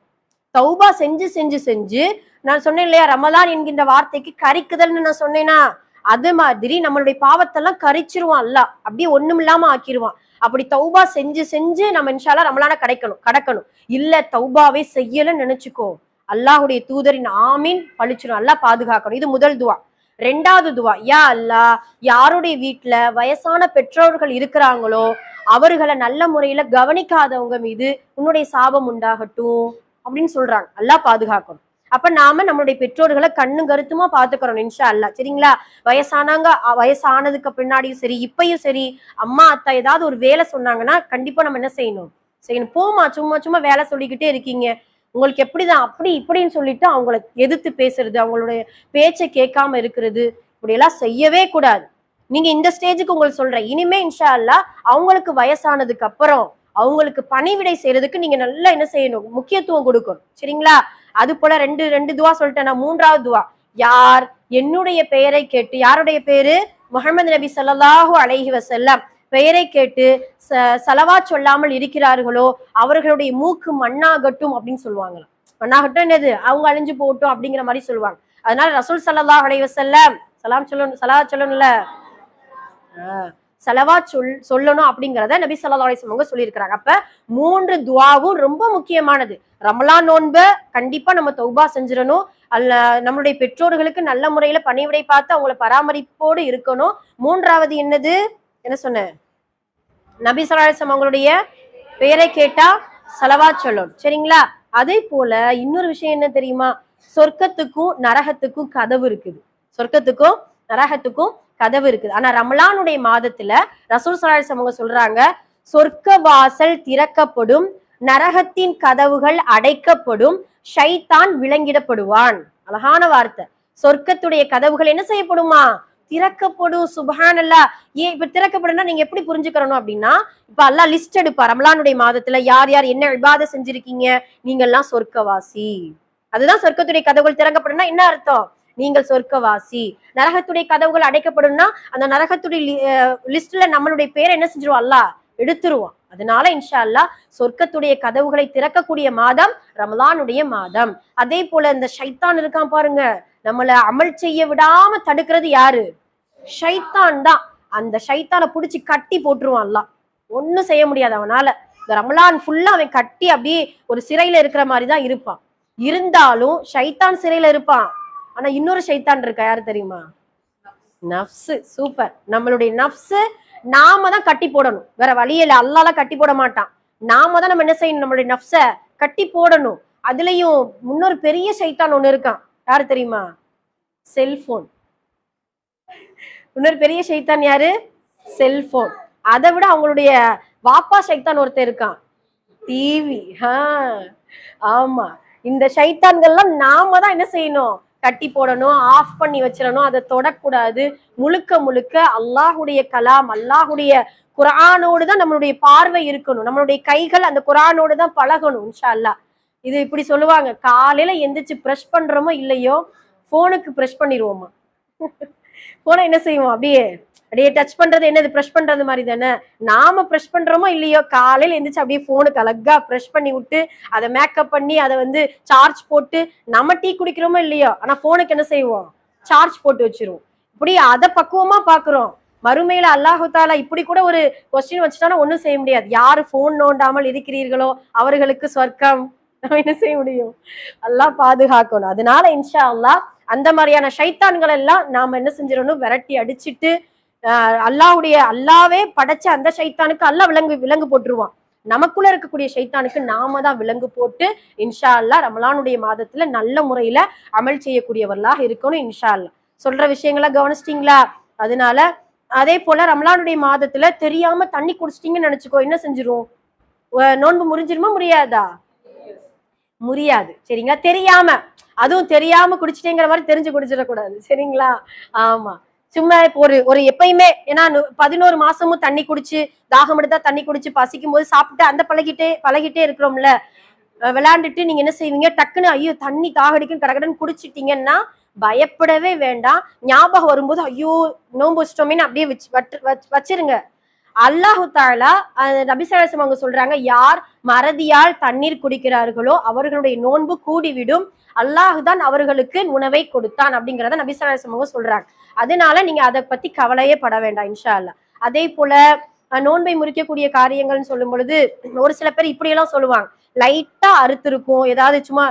தௌபா செஞ்சு செஞ்சு செஞ்சு நான் சொன்னேன் இல்லையா ரமலான் என்கின்ற வார்த்தைக்கு கரிக்குதல்னு நான் சொன்னேனா? அது மாதிரி நம்மளுடைய பாவத்தெல்லாம் கரிச்சிருவான் அல்ல அப்படியே ஒண்ணும் இல்லாம ஆக்கிருவான். அப்படி தௌபா செஞ்சு செஞ்சு நம்ம இன்ஷாலா நம்மளால கிடைக்கணும் கடக்கணும். இல்ல தௌபாவே செய்யலன்னு நினைச்சுக்கோ. அல்லாஹுடைய தூதரின் ஆமீன் பழிச்சிடும் அல்லா பாதுகாக்கணும். இது முதல் துவா. ரெண்டாவது துவா யா அல்லாஹ் யாருடைய வீட்டுல வயசான பெற்றோர்கள் இருக்கிறாங்களோ அவர்களை நல்ல முறையில கவனிக்காதவங்க மீது உன்னுடைய சாபம் உண்டாகட்டும் அப்படின்னு சொல்றாங்க. அல்லாஹ் பாதுகாக்கணும். அப்ப நாம நம்மளுடைய பெற்றோர்களை கண்ணும் கருத்துமா பாத்துக்கிறோம் இன்ஷா அல்லா சரிங்களா? வயசானாங்க வயசானதுக்கு பின்னாடியும் சரி இப்பயும் சரி அம்மா அத்தா ஏதாவது ஒரு வேலை சொன்னாங்கன்னா கண்டிப்பா நம்ம என்ன செய்யணும்? செய்யணும். போமா சும்மா சும்மா வேலை சொல்லிக்கிட்டே இருக்கீங்க. உங்களுக்கு எப்படிதான் அப்படி இப்படின்னு சொல்லிட்டு அவங்கள எதிர்த்து பேசுறது அவங்களுடைய பேச்சை கேட்காம இருக்கிறது இப்படி எல்லாம் செய்யவே கூடாது. நீங்க இந்த ஸ்டேஜுக்கு உங்களுக்கு சொல்றேன். இனிமே இன்ஷா அல்லா அவங்களுக்கு வயசானதுக்கு அப்புறம் அவங்களுக்கு பணிவிடை செய்யறதுக்கு நீங்க நல்லா என்ன செய்யணும் முக்கியத்துவம் கொடுக்கணும். சரிங்களா? அது போல ரெண்டு ரெண்டு துவா சொல்லிட்டேன். நான் மூன்றாவது துவா. யார்? என்னுடைய பெயரை கேட்டு யாருடைய பேரு? முகமது நபி ஸல்லல்லாஹு அலைஹி வசல்லாம் பெயரை கேட்டு ச- சொல்லாமல் இருக்கிறார்களோ அவர்களுடைய மூக்கு மண்ணாகட்டும் அப்படின்னு சொல்லுவாங்களாம். மண்ணாகட்டும் என்னது? அவங்க அழிஞ்சு போகட்டும் அப்படிங்கிற மாதிரி சொல்லுவாங்க. அதனால ரசூல் ஸல்லல்லாஹு அலைஹி வஸல்லம் சலாம் சொல்லணும் சலா சொல்லணும்ல? ஆஹ் செலவா சொல் சொல்லணும் அப்படிங்கிறத நபி ஸல்லல்லாஹு அலைஹி அவங்க சொல்லியிருக்கிறாங்க. அப்ப மூன்று துவாவும் ரொம்ப முக்கியமானது. ரமலான் நோன்பை கண்டிப்பா நம்ம தௌபா செஞ்சிடணும். அல்ல நம்மளுடைய பெற்றோர்களுக்கு நல்ல முறையில பணிவிடை பார்த்து அவங்கள பராமரிப்போடு இருக்கணும். மூன்றாவது என்னது? என்ன சொன்ன? நபி சலாசம் அவங்களுடைய பெயரை கேட்டா செலவா சொல்லணும். சரிங்களா? அதே போல இன்னொரு விஷயம் என்ன தெரியுமா? சொர்க்கத்துக்கும் நரகத்துக்கும் கதவு இருக்குது. சொர்க்கத்துக்கும் நரகத்துக்கும் கதவு இருக்குது. ஆனா ரமலானுடைய மாதத்துல ரசூல் ஸல்லல்லாஹு அவங்க சொல்றாங்க சொர்க்க வாசல் திறக்கப்படும் நரகத்தின் கதவுகள் அடைக்கப்படும் ஷைத்தான் விளங்கிடப்படுவான். அழகான வார்த்தை. சொர்க்கத்துடைய கதவுகள் என்ன செய்யப்படுமா? திறக்கப்படும். சுபஹான் அல்லா ஏன் இப்ப திறக்கப்படும்னா நீங்க எப்படி புரிஞ்சுக்கிறணும் அப்படின்னா இப்ப எல்லாம் லிஸ்ட் எடுப்பா. ரமலானுடைய மாதத்துல யார் யார் என்ன இபாத செஞ்சிருக்கீங்க? நீங்க எல்லாம் சொர்க்கவாசி. அதுதான் சொர்க்கத்துடைய கதவுகள் திறக்கப்படும்னா என்ன அர்த்தம்? நீங்கள் சொர்க்கவாசி. நரகத்துடைய கதவுகள் அடைக்கப்படும்னா அந்த நரகத்துடைய லிஸ்ட்ல நம்மளுடைய பேரை என்ன செஞ்சிருவோம்? அல்லாஹ் எடுத்துருவான் அதனால இன்ஷா அல்லாஹ் சொர்க்கத்துடைய கதவுகளை திறக்கக்கூடிய மாதம் ரமலானுடைய மாதம். அதே போல இந்த ஷைத்தான் இருக்கான் பாருங்க. நம்மள அமல் செய்ய விடாம தடுக்கிறது யாரு? ஷைத்தான் தான். அந்த ஷைத்தானை புடிச்சு கட்டி போட்டுருவான் அல்லாஹ். ஒண்ணும் செய்ய முடியாது அவனால. இந்த ரமலான் ஃபுல்லா அவன் கட்டி அப்படியே ஒரு சிறையில இருக்கிற மாதிரி தான் இருப்பான். இருந்தாலும் ஷைத்தான் சிறையில இருப்பான். ஆனா இன்னொரு ஷைத்தான் இருக்கா? யாரு தெரியுமா? நப்சு சூப்பர். நம்மளுடைய நப்சு நாம தான் கட்டி போடணும். வேற வழியில அல்லால கட்டி போட மாட்டான். நாம தான் நம்ம என்ன செய்யணும்? நம்மளுடைய நப்ச கட்டி போடணும். அதுலயும் முன்னொரு பெரிய சைத்தான் ஒண்ணு இருக்கான். யாரு தெரியுமா? செல்போன் இன்னொரு பெரிய சைத்தான் யாரு? செல்போன் அதை விட அவங்களுடைய வாப்பா சைத்தான் ஒருத்தர் இருக்கான். டிவி. ஆமா. இந்த சைத்தான்கள்லாம் நாம தான் என்ன செய்யணும்? கட்டி போடணும் ஆஃப் பண்ணி வச்சிடணும். அதை தொடக்கூடாது. முழுக்க முழுக்க அல்லாஹுடைய கலாம் அல்லாஹுடைய குரானோடு தான் நம்மளுடைய பார்வை இருக்கணும். நம்மளுடைய கைகள் அந்த குரானோடு தான் பழகணும் இன்ஷா அல்லாஹ் இது இப்படி சொல்லுவாங்க. காலையில எந்திரிச்சு ப்ரெஷ் பண்றோமோ இல்லையோ போனுக்கு ப்ரெஷ் பண்ணிடுவோமா? போனா என்ன செய்வோம்? அப்படியே அப்படியே டச் பண்றது என்னது? ப்ரெஷ் பண்றது மாதிரி தானே? நாம ப்ரெஷ் பண்றோமோ இல்லையோ? காலையில எந்திரிச்சு அப்படியே போனுக்கு அழகா ப்ரெஷ் பண்ணி விட்டு அதை மேக்கப் பண்ணி அதை வந்து சார்ஜ் போட்டு நம்ம டீ குடிக்கிறோமோ இல்லையோ? ஆனா போனுக்கு என்ன செய்வோம்? சார்ஜ் போட்டு வச்சிருவோம். இப்படி அதை பக்குவமா பாக்குறோம் மறுமையில அல்லாஹாலா இப்படி கூட ஒரு கொஸ்டின் வச்சுட்டானா ஒண்ணும் செய்ய முடியாது. யாரு போன் நோண்டாமல் இருக்கிறீர்களோ அவர்களுக்கு சொர்க்கம். நம்ம என்ன செய்ய முடியும்? எல்லாம் பாதுகாக்கணும். அதனால இன்ஷா அல்லாஹ் அந்த மாதிரியான ஷைத்தான்கள் எல்லாம் நாம என்ன செஞ்சிடணும்? விரட்டி அடிச்சிட்டு அல்லாவுடைய அல்லாவே படைச்ச அந்த ஷைத்தானுக்கு அல்லாஹ் விலங்கு விலங்கு போட்டுருவான். நமக்குள்ள இருக்கக்கூடிய ஷைத்தானுக்கு நாம தான் விலங்கு போட்டு இன்ஷா அல்லாஹ் ரமலானுடைய மாதத்துல நல்ல முறையில அமல் செய்யக்கூடியவர்களாக இருக்கணும் இன்ஷா அல்லா சொல்ற விஷயங்களை கவனிச்சிட்டீங்களா? அதனால அதே போல ரமலானுடைய மாதத்துல தெரியாம தண்ணி குடிச்சிட்டீங்கன்னு நினைச்சுக்கோ என்ன செஞ்சிரும்? நோன்பு முறிஞ்சிருமா முடியாதா முடியாது சரிங்களா? தெரியாம அதுவும் தெரியாம குடிச்சிட்டேங்கிற மாதிரி தெரிஞ்சு குடிச்சிடக்கூடாது. சரிங்களா? ஆமா. சும்மா இப்போ ஒரு ஒரு எப்பயுமே ஏன்னா பதினோரு மாசமும் தண்ணி குடிச்சு தாகம் எடுத்தா தண்ணி குடிச்சு பசிக்கும் போது சாப்பிட்டு அந்த பழகிட்டே பழகிட்டே இருக்கிறோம்ல. விளையாண்டுட்டு நீங்க என்ன செய்வீங்க? டக்குன்னு ஐயோ தண்ணி தாகடிக்கும் கடகடன்னு குடிச்சிட்டீங்கன்னா பயப்படவே வேண்டாம். ஞாபகம் வரும்போது ஐயோ நோன்பு வச்சிட்டோமேனு அப்படியே வச்சு வச்சு- வச்சிருங்க. அல்லாஹு தாலா நபிசரசம் அவங்க சொல்றாங்க யார் மறதியால் தண்ணீர் குடிக்கிறார்களோ அவர்களுடைய நோன்பு கூடிவிடும். அல்லாஹ் தான் அவர்களுக்கு உணவை கொடுத்தான் அப்படிங்கிறத நபிசரசம் அவங்க சொல்றாங்க. அதனால நீங்க அதை பத்தி கவலையே பட வேண்டாம் இன்ஷா அல்லா அதே போல நோன்பை முறிக்கக்கூடிய காரியங்கள்னு சொல்லும் பொழுது ஒரு சில பேர் இப்படியெல்லாம் சொல்லுவாங்க. லைட்டா அறுத்திருக்கும் ஏதாவது சும்மா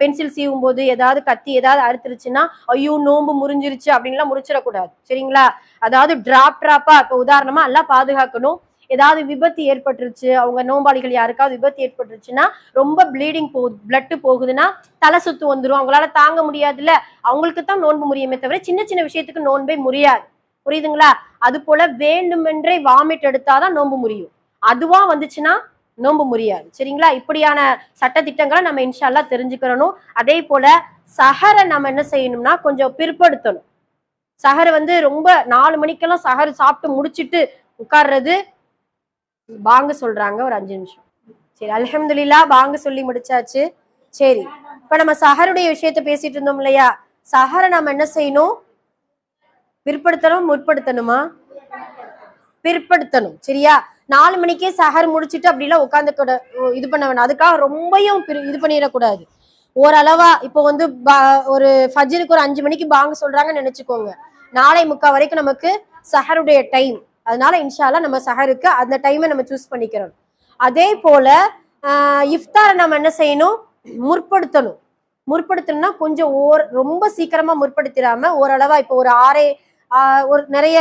பென்சில் சீவும் போது ஏதாவது கத்தி ஏதாவது அறுத்துருச்சுன்னா ஐயோ நோன்பு முறிஞ்சிருச்சு அப்படின்லாம் முறிச்சிடக்கூடாது. சரிங்களா? அதாவது டிராப் டிராப்பா இப்போ உதாரணமா எல்லாம் பாதுகாக்கணும். ஏதாவது விபத்து ஏற்பட்டுருச்சு அவங்க நோம்பாளிகள் யாருக்காவது விபத்து ஏற்பட்டுருச்சுன்னா ரொம்ப ப்ளீடிங் போகுது பிளட்டு போகுதுன்னா தலை சுத்து வந்துடும் அவங்களால தாங்க முடியாதுல்ல. அவங்களுக்கு தான் நோன்பு முறியுமே தவிர சின்ன சின்ன விஷயத்துக்கு நோன்பே முறியாது. புரியுதுங்களா? அது போல வேண்டுமென்றே வாமிட் எடுத்தாதான் நோன்பு முறியும். அதுவா வந்துச்சுன்னா நோன்பு முறியாது. சரிங்களா? இப்படியான சட்ட திட்டங்களை நம்ம இன்ஷால்லா தெரிஞ்சுக்கிறணும். அதே போல சஹரை நம்ம என்ன செய்யணும்னா கொஞ்சம் பிற்படுத்தணும். சஹர் வந்து ரொம்ப நாலு மணிக்கெல்லாம் சஹர் சாப்பிட்டு முடிச்சிட்டு உட்கார்றது பாங்க சொல்றாங்க ஒரு அஞ்சு நிமிஷம். சரி அலமதுல்லா பாங்க சொல்லி முடிச்சாச்சு. சரி இப்ப நம்ம சஹருடைய விஷயத்த பேசிட்டு இருந்தோம் இல்லையா? சஹரை நம்ம என்ன செய்யணும்? பிற்படுத்தணும் முற்படுத்தணுமா? பிற்படுத்தணும். சரியா? நாலு மணிக்கே சஹர் முடிச்சிட்டு அப்படிலாம் உட்காந்து கூட இது பண்ண வேணாம். அதுக்காக ரொம்பயும் இது பண்ணிடக்கூடாது. ஓரளவா இப்போ வந்து ஒரு ஃபஜ்ருக்கு ஒரு அஞ்சு மணிக்கு பாங்க சொல்றாங்கன்னு நினைச்சுக்கோங்க. நாளை முக்கா வரைக்கும் நமக்கு சஹருடைய டைம் அதனால இன்ஷால்லா நம்ம சஹருக்கு அந்த டைமை நம்ம சூஸ் பண்ணிக்கிறோம். அதே போல இஃப்தாரை நம்ம என்ன செய்யணும்? முற்படுத்தணும். முற்படுத்தணும்னா கொஞ்சம் ஓர் ரொம்ப சீக்கிரமா முற்படுத்திடாம ஓரளவா இப்போ ஒரு ஆறே ஒரு நிறைய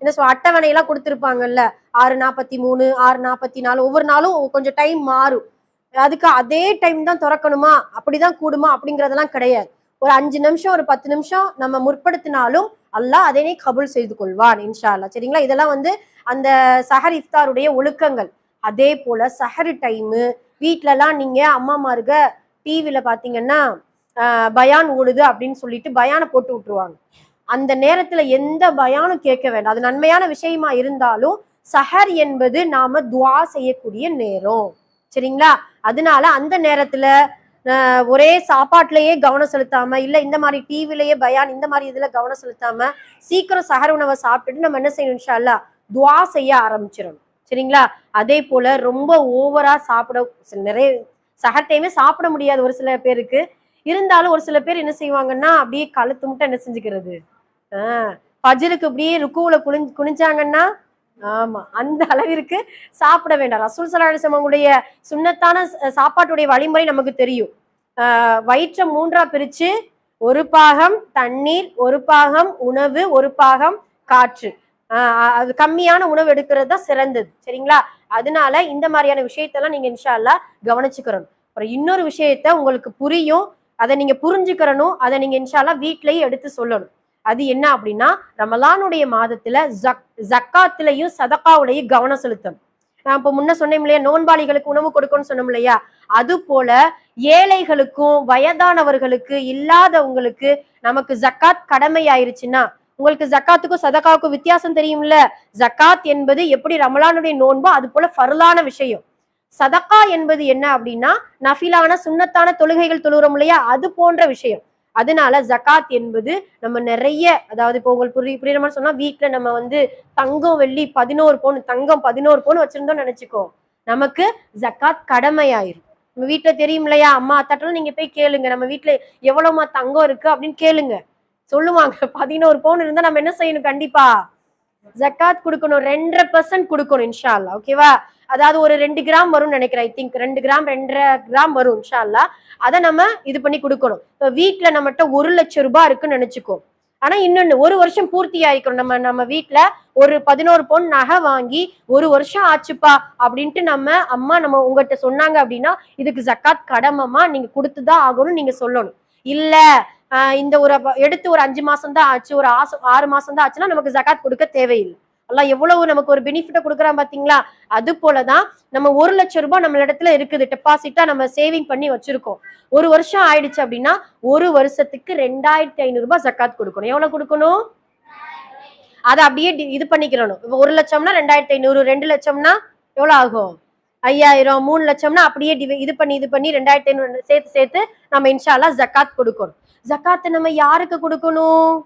என்ன சொல்ல அட்டவணை எல்லாம் கொடுத்துருப்பாங்கல்ல. ஆறு நாற்பத்தி மூணு ஆறு நாற்பத்தி நாலு ஒவ்வொரு நாளும் கொஞ்சம் டைம் மாறும். அதுக்கு அதே டைம் தான் திறக்கணுமா? அப்படிதான் கூடுமா? அப்படிங்கறதெல்லாம் கிடையாது. ஒரு அஞ்சு நிமிஷம் ஒரு பத்து நிமிஷம் நம்ம முற்படுத்தினாலும் அல்லாஹ் அதனை கபுல் செய்து கொள்வான் இன்ஷா அல்லாஹ் சரிங்களா? இதெல்லாம் வந்து அந்த சஹர் இஃப்தாருடைய ஒழுக்கங்கள். அதே போல சஹரு டைமு வீட்லலாம் நீங்க அம்மாமாருக டிவில பாத்தீங்கன்னா பயான் ஓடுது அப்படின்னு சொல்லிட்டு பயானை போட்டு விட்டுருவாங்க. அந்த நேரத்துல எந்த பயானும் கேட்க வேண்டாம். அது நன்மையான விஷயமா இருந்தாலும் சஹர் என்பது நாம துவா செய்யக்கூடிய நேரம். சரிங்களா? அதனால அந்த நேரத்துல ஒரே சாப்பாட்டுலயே கவனம் செலுத்தாம இல்ல இந்த மாதிரி டிவிலயே பயான் இந்த மாதிரி இதுல கவனம் செலுத்தாம சீக்கிரம் சஹர் உணவை சாப்பிட்டுட்டு நம்ம என்ன செய்யணும் இன்ஷா துவா செய்ய ஆரம்பிச்சிடணும். சரிங்களா? அதே போல ரொம்ப ஓவரா சாப்பிட நிறைய சஹர் டைமே சாப்பிட முடியாது ஒரு சில பேருக்கு. இருந்தாலும் ஒரு சில பேர் என்ன செய்வாங்கன்னா அப்படியே கழுத்து மட்டும் என்ன செஞ்சுக்கிறது? ஆஹ் இப்படியே அப்படியே ருக்குவுல குனி குனிஞ்சாங்கன்னா ஆமா அந்த அளவிற்கு சாப்பிட வேண்டாம். ரசூல் சலாஹம் அவங்களுடைய சுண்ணத்தான சாப்பாட்டுடைய வழிமுறை நமக்கு தெரியும். வயிற்றை மூன்றா பிரிச்சு ஒரு பாகம் தண்ணீர் ஒரு பாகம் உணவு ஒரு பாகம் காற்று. ஆஹ் அது கம்மியான உணவு எடுக்கிறது தான் சிறந்தது. சரிங்களா? அதனால இந்த மாதிரியான விஷயத்தெல்லாம் நீங்க இன்ஷால்லா கவனிச்சுக்கிறணும் அப்புறம் இன்னொரு விஷயத்த உங்களுக்கு புரியும் அதை நீங்க புரிஞ்சுக்கிறணும் அதை நீங்க இன்ஷால்லா வீட்லயே எடுத்து சொல்லணும். அது என்ன அப்படின்னா ரமலானுடைய மாதத்துல ஜக் ஜக்காத்துலயும் சதக்காவுலையும் கவனம் செலுத்தணும் நான் இப்போ முன்ன சொன்னேன் இல்லையா நோன்பாளிகளுக்கு உணவு கொடுக்கணும்னு சொன்னோம் இல்லையா? அது போல ஏழைகளுக்கும் வயதானவர்களுக்கு இல்லாதவங்களுக்கு நமக்கு ஜக்காத் கடமை ஆயிருச்சுன்னா உங்களுக்கு ஜக்காத்துக்கும் சதக்காவுக்கும் வித்தியாசம் தெரியும்ல? ஜக்காத் என்பது எப்படி ரமலானுடைய நோன்போ அது போல ஃபர்லான விஷயம். சதக்கா என்பது என்ன அப்படின்னா நஃபிலான சுண்ணத்தான தொழுகைகள் தொழுகிறோம் இல்லையா? அது போன்ற விஷயம். அதனால ஜகாத் என்பது நம்ம நிறைய அதாவது இப்போ உங்களுக்கு புரிய புரியுற மாதிரி சொன்னா வீட்டுல நம்ம வந்து தங்கம் வெள்ளி பதினோரு பவுன் தங்கம் பதினோரு பவுன் வச்சிருந்தோம் நினைச்சுக்கோ. நமக்கு ஜக்காத் கடமையாயிரும். நம்ம வீட்டுல தெரியும் இல்லையா? அம்மா அத்தாட்டெல்லாம் நீங்க போய் கேளுங்க. நம்ம வீட்டுல எவ்வளவுமா தங்கம் இருக்கு அப்படின்னு கேளுங்க. சொல்லுவாங்க. பதினோரு பவுன் இருந்தா நம்ம என்ன செய்யணும்? கண்டிப்பா. ஜக்காத் கொடுக்கணும். ரெண்டரை பர்சன்ட் கொடுக்கணும் இன்ஷால்லா ஓகேவா அதாவது ஒரு ரெண்டு கிராம் வரும்னு நினைக்கிறேன் ஐ திங்க் ரெண்டு கிராம் ரெண்டரை கிராம் வரும் இன்ஷால்லா அதை நம்ம இது பண்ணி கொடுக்கணும். இப்போ வீட்டில் நம்மகிட்ட ஒரு லட்சம் ரூபாய் இருக்குன்னு நினச்சிக்கோ. ஆனா இன்னொன்னு ஒரு வருஷம் பூர்த்தி ஆயிக்கணும் நம்ம நம்ம வீட்டுல ஒரு பதினோரு பொன் நகை வாங்கி ஒரு வருஷம் ஆச்சுப்பா அப்படின்ட்டு நம்ம அம்மா நம்ம உங்ககிட்ட சொன்னாங்க அப்படின்னா இதுக்கு ஜக்காத் கடமைமா நீங்க கொடுத்துதான் ஆகணும் நீங்க சொல்லணும். இல்ல இந்த ஒரு எடுத்து ஒரு அஞ்சு மாசம் தான் ஆச்சு ஒரு ஆச- ஆறு மாசம் தான் ஆச்சுன்னா நமக்கு ஜக்காத் கொடுக்க தேவையில்லை. எல்லாம் எவ்வளவு நமக்கு ஒரு பெனிஃபிட்டை கொடுக்குறான் பாத்தீங்களா? அது போலதான் நம்ம ஒரு லட்சம் ரூபாய் நம்ம இடத்துல இருக்குது. டெபாசிட்டா நம்ம சேவிங் பண்ணி வச்சிருக்கோம். ஒரு வருஷம் ஆயிடுச்சு அப்படின்னா ஒரு வருஷத்துக்கு ரெண்டாயிரத்தி ஐநூறு ரூபாய் ஜக்காத் கொடுக்கணும். எவ்வளவு கொடுக்கணும்? அதை அப்படியே டி- இது பண்ணிக்கிறணும். ஒரு லட்சம்னா ரெண்டாயிரத்தி ஐநூறு ரெண்டு லட்சம்னா எவ்வளவு ஆகும்? ஐயாயிரம் மூணு லட்சம்னா அப்படியே இது பண்ணி இது பண்ணி ரெண்டாயிரத்தி ஐநூறு சேர்த்து சேர்த்து நம்ம இன்ஷால்லா ஜக்காத் கொடுக்கணும். ஜக்காத்தை நம்ம யாருக்கு கொடுக்கணும்?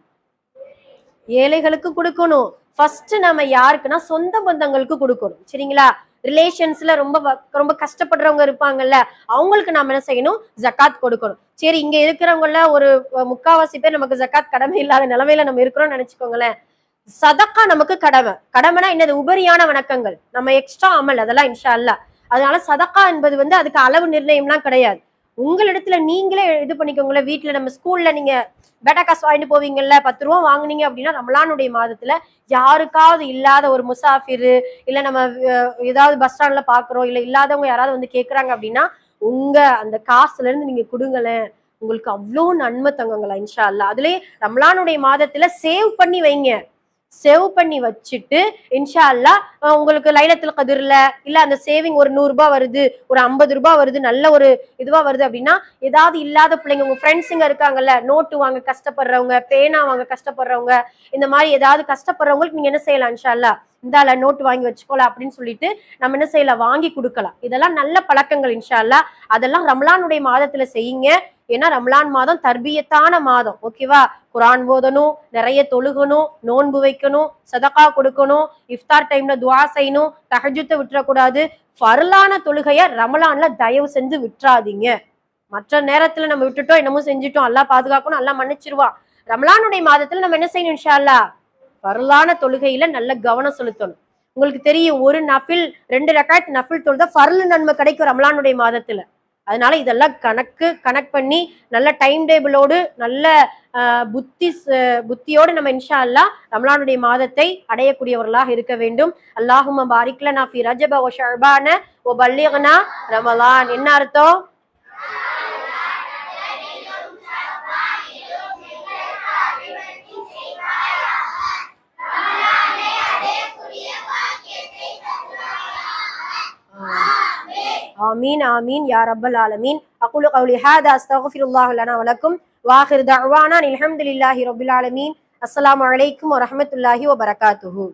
ஏழைகளுக்கு கொடுக்கணும். ஃபர்ஸ்ட் நம்ம யாருக்குன்னா சொந்த பந்தங்களுக்கு கொடுக்கணும். சரிங்களா? ரிலேஷன்ஸ்ல ரொம்ப வ- ரொம்ப கஷ்டப்படுறவங்க இருப்பாங்கல்ல அவங்களுக்கு நாம என்ன செய்யணும்? ஜக்காத் கொடுக்கணும். சரி இங்க இருக்கிறவங்கள ஒரு முக்காவாசி பேர் நமக்கு ஜக்காத் கடமை இல்லாத நிலைமையில நம்ம இருக்கிறோம்னு நினைச்சுக்கோங்களேன். சதக்கா நமக்கு கடமை. கடமைனா என்னது? உபரியான வணக்கங்கள். நம்ம எக்ஸ்ட்ரா அமல் அதெல்லாம் இன்ஷா அல்லா அதனால சதக்கா என்பது வந்து அதுக்கு அளவு நிர்ணயம்லாம் கிடையாது. உங்களிடத்துல நீங்களே இது பண்ணிக்கோங்களேன் வீட்டுல நம்ம ஸ்கூல்ல நீங்க பேட்டா காசு வாங்கிட்டு போவீங்கல்ல பத்து ரூபா வாங்குனீங்க அப்படின்னா ரமலானுடைய மாதத்துல யாருக்காவது இல்லாத ஒரு முசாஃபிரு இல்ல நம்ம ஏதாவது பஸ் ஸ்டாண்ட்ல பாக்குறோம் இல்ல இல்லாதவங்க யாராவது வந்து கேக்குறாங்க அப்படின்னா உங்க அந்த காசுல இருந்து நீங்க கொடுங்களேன். உங்களுக்கு அவ்வளோ நன்மை தங்குங்களா இன்ஷா அல்லா அதுலயே ரம்லானுடைய மாதத்துல சேவ் பண்ணி வைங்க. சேவ் பண்ணி வச்சுட்டு இன்ஷா அல்லா உங்களுக்கு லைலத்தில் கதிரில் இல்லை அந்த சேவிங் ஒரு நூறுரூபா வருது ஒரு ஐம்பது ரூபா வருது நல்ல ஒரு இதுவாக வருது அப்படின்னா ஏதாவது இல்லாத பிள்ளைங்க உங்கள் ஃப்ரெண்ட்ஸுங்க இருக்காங்கல்ல நோட்டு வாங்க கஷ்டப்படுறவங்க பேனா வாங்க கஷ்டப்படுறவங்க இந்த மாதிரி ஏதாவது கஷ்டப்படுறவங்களுக்கு நீங்கள் என்ன செய்யலாம் இன்ஷா அல்லா இந்தால நோட்டு வாங்கி வச்சுக்கோல அப்படின்னு சொல்லிட்டு நம்ம என்ன செய்யலாம் வாங்கி கொடுக்கலாம். இதெல்லாம் நல்ல பழக்கங்கள் இன்ஷா அல்லா அதெல்லாம் ரம்லானுடைய மாதத்தில் செய்யுங்க. ஏன்னா ரம்லான் மாதம் தர்பியத்தான மாதம் ஓகேவா? குரான் போதணும் நிறைய தொழுகணும் நோன்பு வைக்கணும் சதக்கா கொடுக்கணும் இஃப்தார் டைம்ல துவா செய்யணும் தகஜத்தை விட்டுறக்கூடாது. ஃபர்லான தொழுகைய ரமலான்ல தயவு செஞ்சு விட்டுறாதீங்க. மற்ற நேரத்துல நம்ம விட்டுட்டோம் என்னமோ செஞ்சுட்டோம் எல்லாம் பாதுகாக்கணும் எல்லாம் மன்னிச்சிருவான் ரமலானுடைய மாதத்துல நம்ம என்ன செய்யணும் இன்ஷால்லா வரலான ஃபர்லான தொழுகையில நல்ல கவனம் செலுத்தணும். உங்களுக்கு தெரியும் ஒரு நஃபில் ரெண்டு ரக்காத் நஃபில் தொழுதா ஃபர்ல் நன்மை கிடைக்கும் ரமலானுடைய மாதத்துல. அதனால இதெல்லாம் கணக்கு கணக்கு பண்ணி நல்ல டைம் டேபிளோடு நல்ல ஆஹ், புத்தி புத்தியோடு நம்ம இன்ஷா அல்லாஹ் ரமலானுடைய மாதத்தை அடையக்கூடியவர்களாக இருக்க வேண்டும். அல்லாஹும்ம பாரிக்ல நான் ஃபி ரஜப ஓ ஷர்பான ஓ பல்லிகனா ரமலான். என்ன அர்த்தம்? آمين آمين يا رب العالمين. أقول قولي هذا أستغفر الله لنا ولكم. وآخر دعوانا الحمد لله رب العالمين. السلام عليكم ورحمة الله وبركاته.